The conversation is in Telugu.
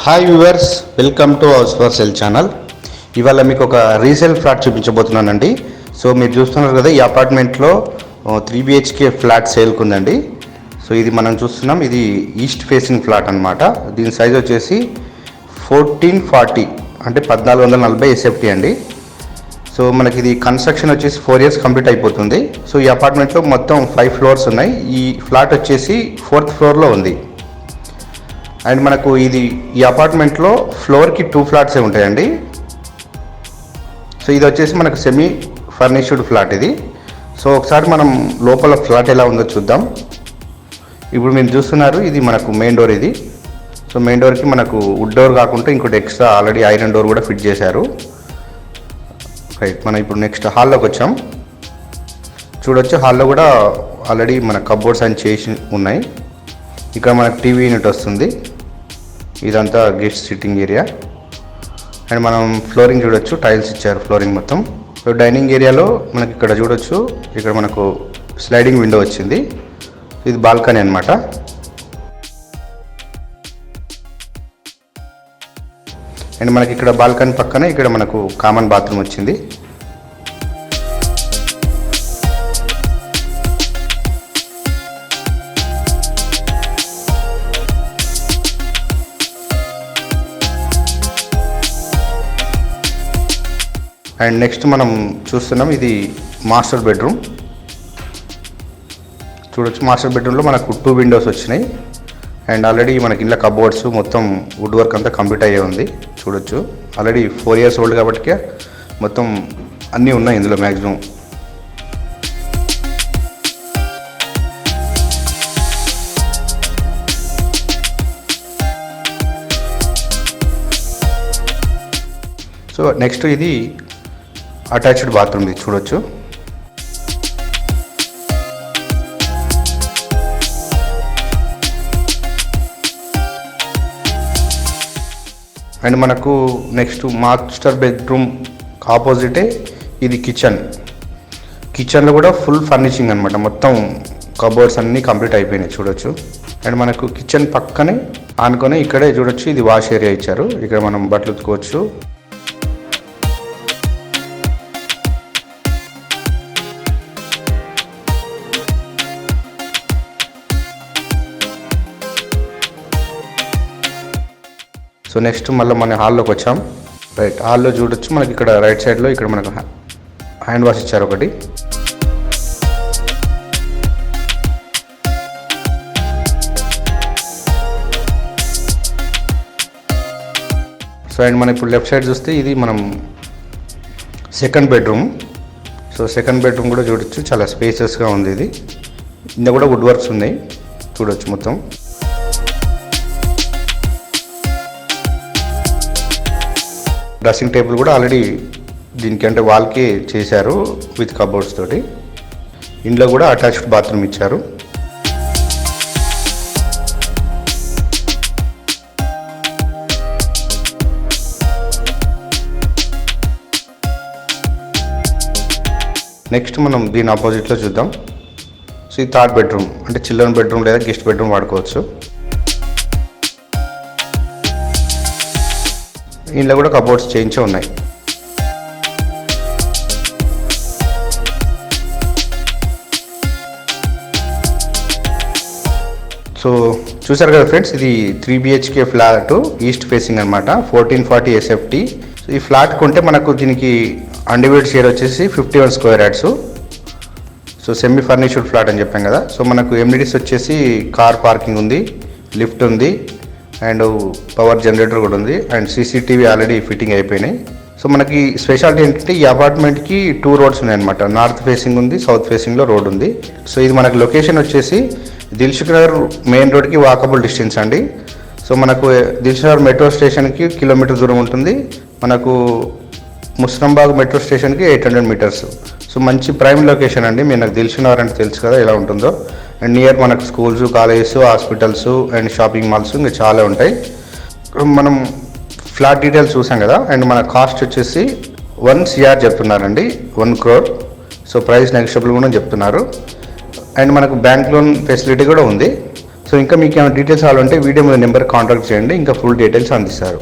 Hi viewers welcome to house for sale channel ఇవాళ మీకు ఒక రీసేల్ ఫ్లాట్ చూపించబోతున్నానండి. సో మీరు చూస్తున్నారు కదా ఈ అపార్ట్మెంట్లో త్రీ బిహెచ్కే ఫ్లాట్ సేల్కి ఉందండి సో ఇది మనం చూస్తున్నాం ఇది ఈస్ట్ ఫేసింగ్ ఫ్లాట్ అనమాట దీని సైజ్ వచ్చేసి ఫోర్టీన్ ఫార్టీ అంటే పద్నాలుగు వందల నలభై ఎస్ఎఫ్టీ అండి. సో మనకి ఇది కన్స్ట్రక్షన్ వచ్చేసి ఫోర్ ఇయర్స్ కంప్లీట్ అయిపోతుంది. సో ఈ అపార్ట్మెంట్లో మొత్తం ఫైవ్ ఫ్లోర్స్ ఉన్నాయి. ఈ ఫ్లాట్ వచ్చేసి ఫోర్త్ ఫ్లోర్లో ఉంది. అండ్ మనకు ఇది ఈ అపార్ట్మెంట్లో ఫ్లోర్కి టూ ఫ్లాట్సే ఉంటాయండి. సో ఇది వచ్చేసి మనకు సెమీ ఫర్నిష్డ్ ఫ్లాట్ ఇది. సో ఒకసారి మనం లోపల ఫ్లాట్ ఎలా ఉందో చూద్దాం. ఇప్పుడు మీరు చూస్తున్నారు ఇది మనకు మెయిన్ డోర్ ఇది. సో మెయిన్ డోర్కి మనకు వుడ్ డోర్ కాకుండా ఇంకోటి ఎక్స్ట్రా ఆల్రెడీ ఐరన్ డోర్ కూడా ఫిట్ చేశారు. రైట్ మనం ఇప్పుడు నెక్స్ట్ హాల్లోకి వచ్చాం. చూడొచ్చు హాల్లో కూడా ఆల్రెడీ మన కబోర్డ్స్ అని చేసి ఉన్నాయి. ఇక్కడ మనకు టీవీ యూనిట్ వస్తుంది. ఇదంతా గెస్ట్ సిట్టింగ్ ఏరియా అండ్ మనం ఫ్లోరింగ్ చూడొచ్చు టైల్స్ ఇచ్చారు ఫ్లోరింగ్ మొత్తం. సో డైనింగ్ ఏరియాలో మనకి ఇక్కడ చూడొచ్చు ఇక్కడ మనకు స్లైడింగ్ విండో వచ్చింది. ఇది బాల్కనీ అనమాట అండ్ మనకి ఇక్కడ బాల్కనీ పక్కనే ఇక్కడ మనకు కామన్ బాత్రూమ్ వచ్చింది. అండ్ నెక్స్ట్ మనం చూస్తున్నాం ఇది మాస్టర్ బెడ్రూమ్. చూడొచ్చు మాస్టర్ బెడ్రూమ్లో మనకు టూ విండోస్ వచ్చినాయి. అండ్ ఆల్రెడీ మనకి ఇంట్లో కబోర్డ్స్ మొత్తం వుడ్ వర్క్ అంతా కంప్లీట్ అయ్యే ఉంది. చూడొచ్చు. ఆల్రెడీ ఫోర్ ఇయర్స్ ఓల్డ్ కాబట్టి మొత్తం అన్నీ ఉన్నాయి ఇందులో మ్యాక్సిమం సో నెక్స్ట్ ఇది అటాచ్డ్ బాత్రూమ్ ఇది చూడొచ్చు. అండ్ మనకు నెక్స్ట్ మాస్టర్ బెడ్రూమ్ ఆపోజిటే ఇది కిచెన్. కిచెన్లో కూడా ఫుల్ ఫర్నిషింగ్ అనమాట మొత్తం కబోర్డ్స్ అన్నీ కంప్లీట్ అయిపోయినాయి చూడొచ్చు. అండ్ మనకు కిచెన్ పక్కనే ఆనుకొని ఇక్కడే చూడొచ్చు. ఇది వాష్ ఏరియా ఇచ్చారు. ఇక్కడ మనం బట్టలు ఉతుకోవచ్చు. సో నెక్స్ట్ మళ్ళీ మన హాల్లోకి వచ్చాం. రైట్ హాల్లో చూడొచ్చు. మనకి ఇక్కడ రైట్ సైడ్లో ఇక్కడ మనకు హ్యాండ్ వాష్ ఇచ్చారు ఒకటి. సో అండ్ మనం ఇప్పుడు లెఫ్ట్ సైడ్ చూస్తే ఇది మనం second bedroom so second bedroom కూడా చూడొచ్చు. చాలా స్పేసెస్గా ఉంది ఇది. ఇందులో కూడా వుడ్ వర్క్స్ ఉన్నాయి. చూడొచ్చు మొత్తం. డ్రెస్సింగ్ టేబుల్ కూడా ఆల్రెడీ దీనికి అంటే వాల్కి చేశారు విత్ కబోర్డ్స్ తోటి. ఇంట్లో కూడా అటాచ్డ్ బాత్రూమ్ ఇచ్చారు. నెక్స్ట్ మనం దీని ఆపోజిట్లో చూద్దాం. సో ఈ థర్డ్ బెడ్రూమ్ అంటే చిల్డ్రన్ బెడ్రూమ్ లేదా గెస్ట్ బెడ్రూమ్ వాడుకోవచ్చు. ఇంట్లో కూడా కబోర్డ్స్ చేయించే ఉన్నాయి. సో చూసారు కదా ఫ్రెండ్స్ ఇది three BHK flat east facing అనమాట ఫోర్టీన్ ఫార్టీ ఎస్ఎఫ్టీ ఈ ఫ్లాట్ కొంటే మనకు దీనికి అండివేడ్ షేర్ వచ్చేసి fifty one square yards so semi furnished flat అని చెప్పాం కదా. సో మనకు ఎమ్యూనిటీస్ వచ్చేసి కార్ పార్కింగ్ ఉంది లిఫ్ట్ ఉంది అండ్ పవర్ జనరేటర్ కూడా ఉంది. అండ్ సీసీటీవీ ఆల్రెడీ ఫిట్టింగ్ అయిపోయినాయి. సో మనకి స్పెషాలిటీ ఏంటంటే ఈ అపార్ట్మెంట్కి టూ రోడ్స్ ఉన్నాయన్నమాట. నార్త్ ఫేసింగ్ ఉంది సౌత్ ఫేసింగ్లో రోడ్ ఉంది. సో ఇది మనకి లొకేషన్ వచ్చేసి దిల్సుఖ్ నగర్ మెయిన్ రోడ్కి వాకబుల్ డిస్టెన్స్ అండి. సో మనకు దిల్సుఖ్ నగర్ మెట్రో స్టేషన్కి కిలోమీటర్ దూరం ఉంటుంది. మనకు ముస్లంబాగ్ మెట్రో స్టేషన్కి ఎయిట్ హండ్రెడ్ మీటర్స్. సో మంచి ప్రైమ్ లొకేషన్ అండి. మీరు నాకు తెలిసినారు అంటే తెలుసు కదా ఎలా ఉంటుందో. అండ్ నియర్ మనకు schools colleges hospitals and shopping malls ఇంకా చాలా ఉంటాయి. మనం ఫ్లాట్ డీటెయిల్స్ చూసాం కదా అండ్ మన కాస్ట్ వచ్చేసి వన్ సిఆర్ చెప్తున్నారండి one crore so price negotiable కూడా చెప్తున్నారు. అండ్ మనకు బ్యాంక్ లోన్ ఫెసిలిటీ కూడా ఉంది. సో ఇంకా మీకు ఏమైనా డీటెయిల్స్ కావాలంటే వీడియో మీద నెంబర్ కాంటాక్ట్ చేయండి ఇంకా ఫుల్ డీటెయిల్స్ అందిస్తారు.